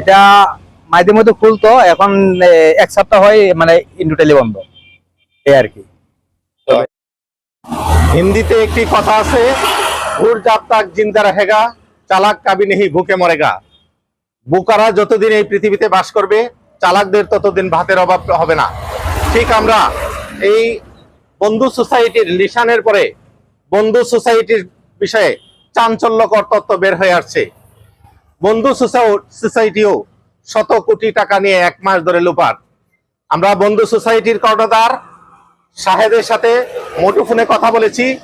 এটা মাঝে মধ্যে খুলতো এখন এক সপ্তাহ হয় মানে ইন্ডুটেলি বন্ধ। এই আর কি। হিন্দিতে একটি কথা আছে ঘুর জাব তাক জিন্দা রহেগা, চালাক কাবি নেহি ভুকে মরেগা। বুকারা যতদিন এই পৃথিবীতে বাস করবে, চালাকদের ততদিন ভাতের অভাব হবে না। ঠিক আমরা এই বন্ধু সোসাইটির নিশানের পরে বন্ধু সোসাইটির বিষয়ে চাঞ্চল্যকর তত্ত্ব বের হয়ে আসছে। বন্ধু সোসা- সোসাইটিও শত কোটি টাকা নিয়ে এক মাস ধরে লুপার আমরা বন্ধু সোসাইটির কর্ণধার শাহেদের সাথে ফোনে কথা বলেছি,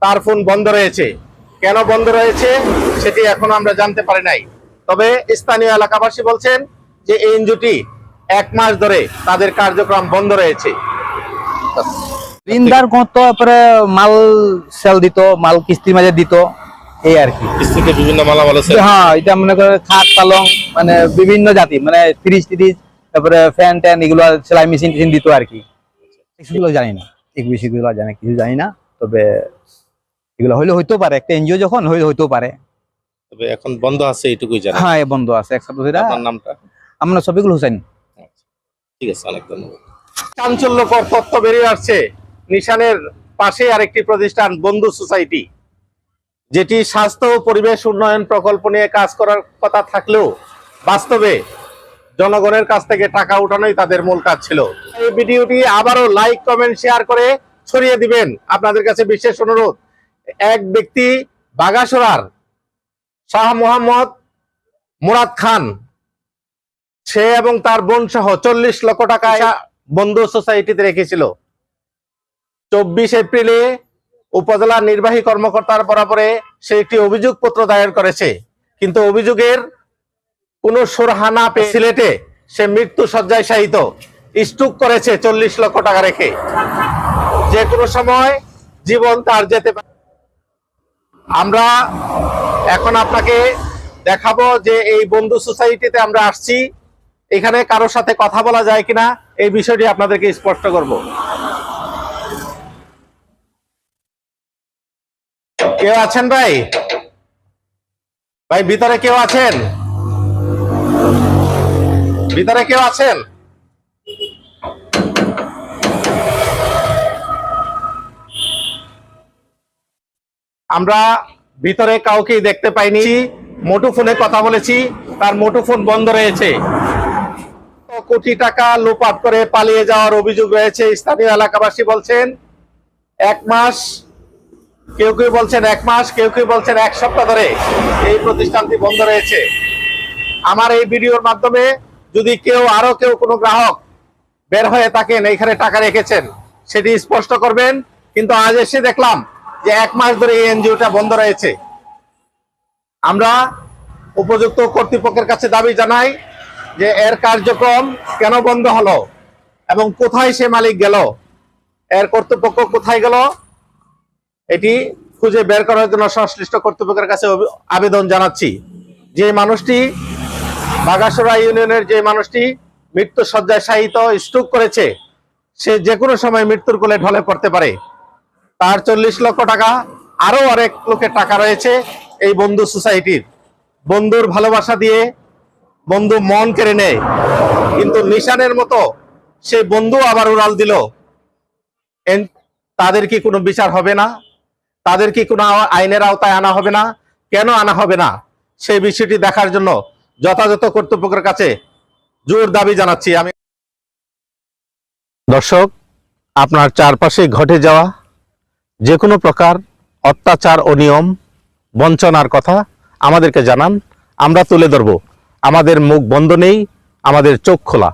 তার ফোন বন্ধ রয়েছে। কেন বন্ধ রয়েছে সেটি এখনও আমরা জানতে পারি নাই। তবে স্থানীয় এলাকাবাসী বলছেন যে এই এনজিওটি এক মাস ধরে তাদের কার্যক্রম বন্ধ রয়েছে। ঋণদার তারপরে মাল সেল দিত, মাল কিস্তির মাঝে দিত। এই আর কি। কিস্তিতে বিভিন্ন মালামাল আছে? হ্যাঁ এটা মনে করে খাট পালং মানে বিভিন্ন জাতি মানে ফ্রিজ ট্রিজ তারপরে ফ্যান ট্যান এগুলো সেলাই মেশিন টেশিন দিত আর কি। এগুলো জানি না এক বেশি গুলো জানি কিছু জানি না তবে এগুলো হইলে হইতেও পারে একটা এনজিও যখন হইলে হইতেও পারে। তবে এখন বন্ধ আছে এইটুকুই জানা। হ্যাঁ বন্ধ আছে এক সপ্তাহ ধরে। আপনার নামটা? আমরা সবিকুল হোসেন। ঠিক আছে অনেক ধন্যবাদ। চাঞ্চল্যকর তথ্য বেরিয়ে আসছে নিশানের পাশে আরেকটি প্রতিষ্ঠান বন্ধু সোসাইটি। যেটি স্বাস্থ্য ও পরিবেশ উন্নয়ন প্রকল্প নিয়ে কাজ করার কথা থাকলেও বাস্তবে জনগণের কাছ থেকে টাকা উঠানোই তাদের মূল কাজ ছিল। এই ভিডিওটি আবারও লাইক কমেন্ট শেয়ার করে ছড়িয়ে দিবেন। আপনাদের কাছে বিশেষ অনুরোধ এক ব্যক্তি বাগাসোরার শাহ মোহাম্মদ মুরাদ খান সে এবং তার বোন সহ চল্লিশ লক্ষ টাকা বন্ধু সোসাইটিতে রেখেছিল। চব্বিশ এপ্রিলে উপজেলা নির্বাহী কর্মকর্তার বরাবরে সে একটি অভিযোগ পত্র দায়ের করেছে। কিন্তু অভিযোগের কোন সুরহানা পেয়ে সিলেটে সে মৃত্যু সজ্জায় শায়িত। স্টুক করেছে চল্লিশ লক্ষ টাকা রেখে। যে কোনো সময় জীবন তার যেতে পারে। আমরা এখন আপনাকে দেখাবো যে এই বন্ধু সোসাইটিতে আমরা আসছি। এখানে কারোর সাথে কথা বলা যায় কিনা, এই বিষয়টি আপনাদেরকে স্পষ্ট করব। কেউ আছেন ভাই? ভাই, ভিতরে কেউ আছেন? ভিতরে কেউ আছেন? আমরা ভিতরে কাউকেই দেখতে পাইনি। মুঠোফোনে কথা বলেছি, তার মোটু ফোন বন্ধ রয়েছে। কোটি টাকা লোপাট করে পালিয়ে যাওয়ার অভিযোগ রয়েছে। স্থানীয় এলাকাবাসী বলছেন, এক মাস কেউ কেউ বলছেন এক মাস, কেউ কেউ বলছেন এক সপ্তাহ ধরে এই প্রতিষ্ঠানটি বন্ধ রয়েছে। আমার এই ভিডিওর মাধ্যমে যদি কেউ, আরও কেউ কোনো গ্রাহক বের হয়ে থাকেন, এইখানে টাকা রেখেছেন, সেটি স্পষ্ট করবেন। কিন্তু আজ এসে দেখলাম যে এক মাস ধরে এই এনজিওটা বন্ধ রয়েছে। আমরা উপযুক্ত কর্তৃপক্ষের কাছে দাবি জানাই যে এর কার্যক্রম কেন বন্ধ হলো এবং কোথায় সে মালিক গেল, এর কর্তৃপক্ষ কোথায় গেল এটি খুঁজে বের করার জন্য সংশ্লিষ্ট কর্তৃপক্ষের কাছে আবেদন জানাচ্ছি। যে মানুষটি বাগাসরা ইউনিয়নের যে মানুষটি মৃত্যু শয্যায় শায়িত স্ট্রোক করেছে, সে যে কোনো সময় মৃত্যুর কোলে ঢলে পড়তে পারে। তার চল্লিশ লক্ষ টাকা আরও অনেক লোকের টাকা রয়েছে এই বন্ধু সোসাইটির। বন্ধুর ভালোবাসা দিয়ে বন্ধু মন কেড়ে নেয়। কিন্তু নিশানের মতো সে বন্ধু আবার উড়াল দিল। তাদের কি কোনো বিচার হবে না? তাদের কি কোনো আইনের আওতায় আনা হবে না। কেন আনা হবে না? সেই বিষয়টি দেখার জন্য যথাযথ কর্তৃপক্ষের কাছে জোর দাবি জানাচ্ছি। আমি দর্শক, আপনার চারপাশে ঘটে যাওয়া যে কোনো প্রকার অত্যাচার ও নিয়ম বঞ্চনার কথা আমাদেরকে জানান। আমরা তুলে ধরব। আমাদের মুখ বন্ধ নেই, আমাদের চোখ খোলা।